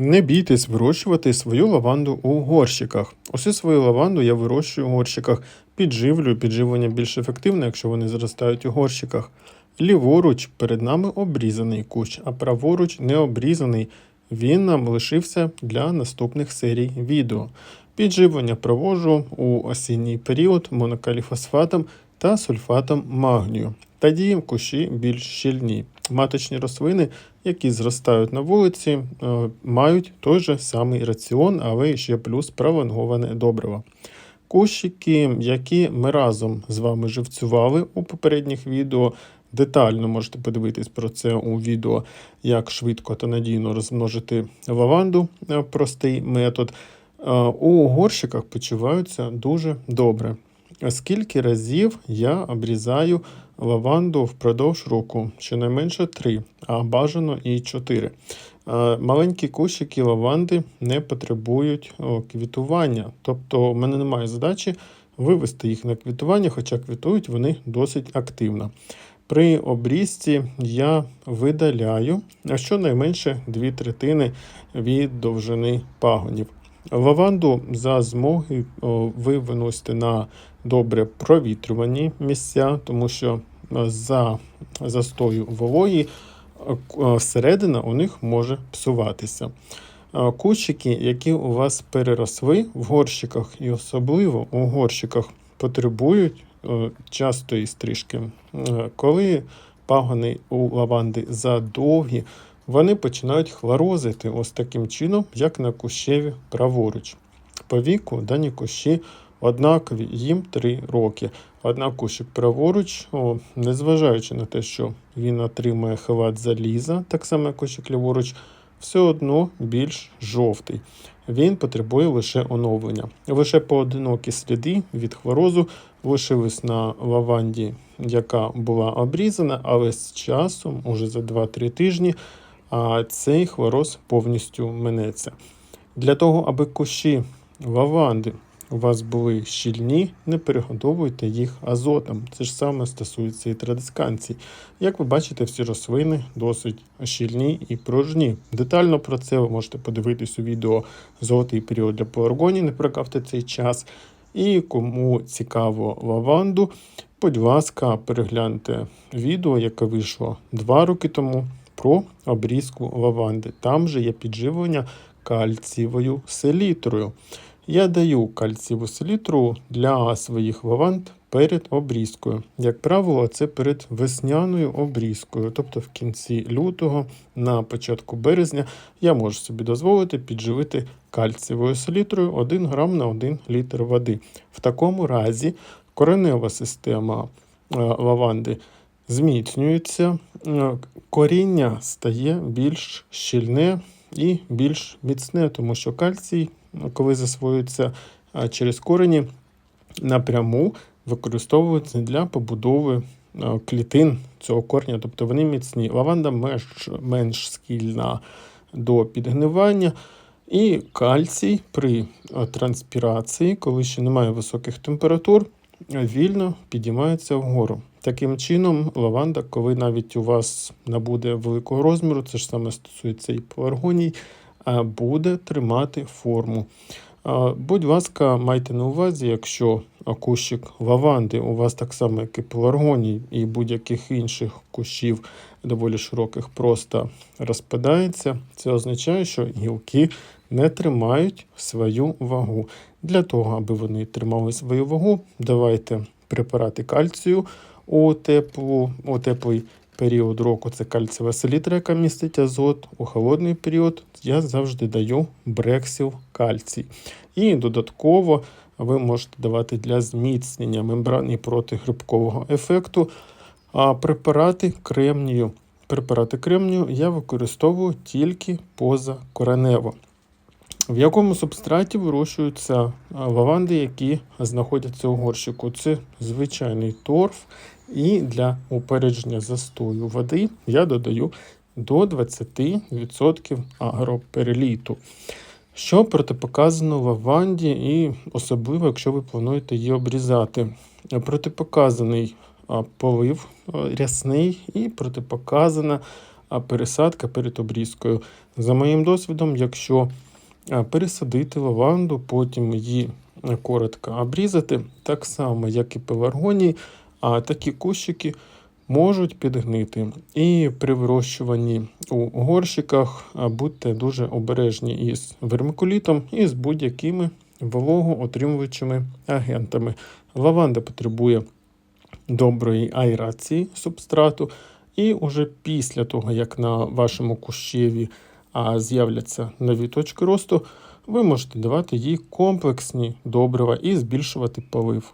Не бійтесь вирощувати свою лаванду у горщиках. Усю свою лаванду я вирощую у горщиках, підживлюю, підживлення більш ефективне, якщо вони зростають у горщиках. Ліворуч перед нами обрізаний кущ, а праворуч не обрізаний. Він нам лишився для наступних серій відео. Підживлення проводжу у осінній період монокаліфосфатом та сульфатом магнію. Тоді кущі більш щільні. Маточні рослини, які зростають на вулиці, е, мають той же самий раціон, але ще плюс пролонговане добриво. Кущики, які ми разом з вами живцювали у попередніх відео. Детально можете подивитись про це у відео, як швидко та надійно розмножити лаванду, е, простий метод. Е, У горщиках почуваються дуже добре. Скільки разів я обрізаю лаванду впродовж року? Щонайменше три, а бажано і чотири. Е, Маленькі кущики лаванди не потребують квітування. Тобто, в мене немає задачі вивести їх на квітування, хоча квітують вони досить активно. При обрізці я видаляю щонайменше дві третини від довжини пагонів. Лаванду за змоги ви виносите на добре провітрювані місця, тому що е, за застою вологі е, е, всередина у них може псуватися. Кущики, які у вас переросли в горщиках, і особливо у горщиках, потребують частої стрижки. Коли пагони у лаванди задовгі, вони починають хлорозити ось таким чином, як на кущеві праворуч. По віку дані кущі однакові, їм 3 роки. Однак кущик праворуч, о, незважаючи на те, що він отримує хват заліза, так само як кущик ліворуч, все одно більш жовтий. Він потребує лише оновлення. Лише поодинокі сліди від хворозу лишились на лаванді, яка була обрізана, але з часом, уже за 2-3 тижні, а цей хвороз повністю минеться. Для того, аби кущі лаванди у вас були щільні, не перегодовуйте їх азотом. Це ж саме стосується і традисканцій. Як ви бачите, всі рослини досить щільні і пружні. Детально про це ви можете подивитись у відео Золотий період для пеларгонії, не прокавте цей час. І кому цікаво лаванду, будь ласка, перегляньте відео, яке вийшло два роки тому про обрізку лаванди. Там же є підживлення кальцієвою селітрою. Я даю кальцієву селітру для своїх лаванд перед обрізкою. Як правило, це перед весняною обрізкою, тобто в кінці лютого, на початку березня, я можу собі дозволити підживити кальцієвою селітрою 1 грам на 1 літр води. В такому разі коренева система е, лаванди зміцнюється, е, коріння стає більш щільне і більш міцне, тому що кальцій, коли засвоюється е, через корені, напряму використовується для побудови е, клітин цього корня, тобто вони міцні. Лаванда менш, менш схильна до підгнивання. І кальцій при транспірації, коли ще немає високих температур, вільно підіймається вгору. Таким чином, лаванда, коли навіть у вас набуде великого розміру, це ж саме стосується і пеларгоній, буде тримати форму. Будь ласка, майте на увазі, якщо кущик лаванди у вас так само, як і пеларгоній, і будь-яких інших кущів доволі широких просто розпадається, це означає, що гілки не тримають свою вагу. Для того, аби вони тримали свою вагу, давайте препарати кальцію у, теплу, у теплий період року це кальцієва селітра, яка містить азот. У холодний період я завжди даю брексіл кальцій. І додатково ви можете давати для зміцнення мембран і протигрибкового ефекту а препарати кремнію. Препарати кремнію я використовую тільки позакоренево. В якому субстраті вирощуються лаванди, які знаходяться у горщику? Це звичайний торф, і для упередження застою води я додаю до 20% агропереліту. Що протипоказано лаванді, і особливо, якщо ви плануєте її обрізати. Протипоказаний полив рясний і протипоказана пересадка перед обрізкою. За моїм досвідом, якщо пересадити лаванду, потім її коротко обрізати, так само, як і пеларгонії, а такі кущики можуть підгнити. І при вирощуванні у горщиках будьте дуже обережні із вермикулітом і з будь-якими вологоотримувачими агентами. Лаванда потребує доброї аерації субстрату, і уже після того, як на вашому кущеві з'являться нові точки росту, ви можете давати їй комплексні добрива і збільшувати полив.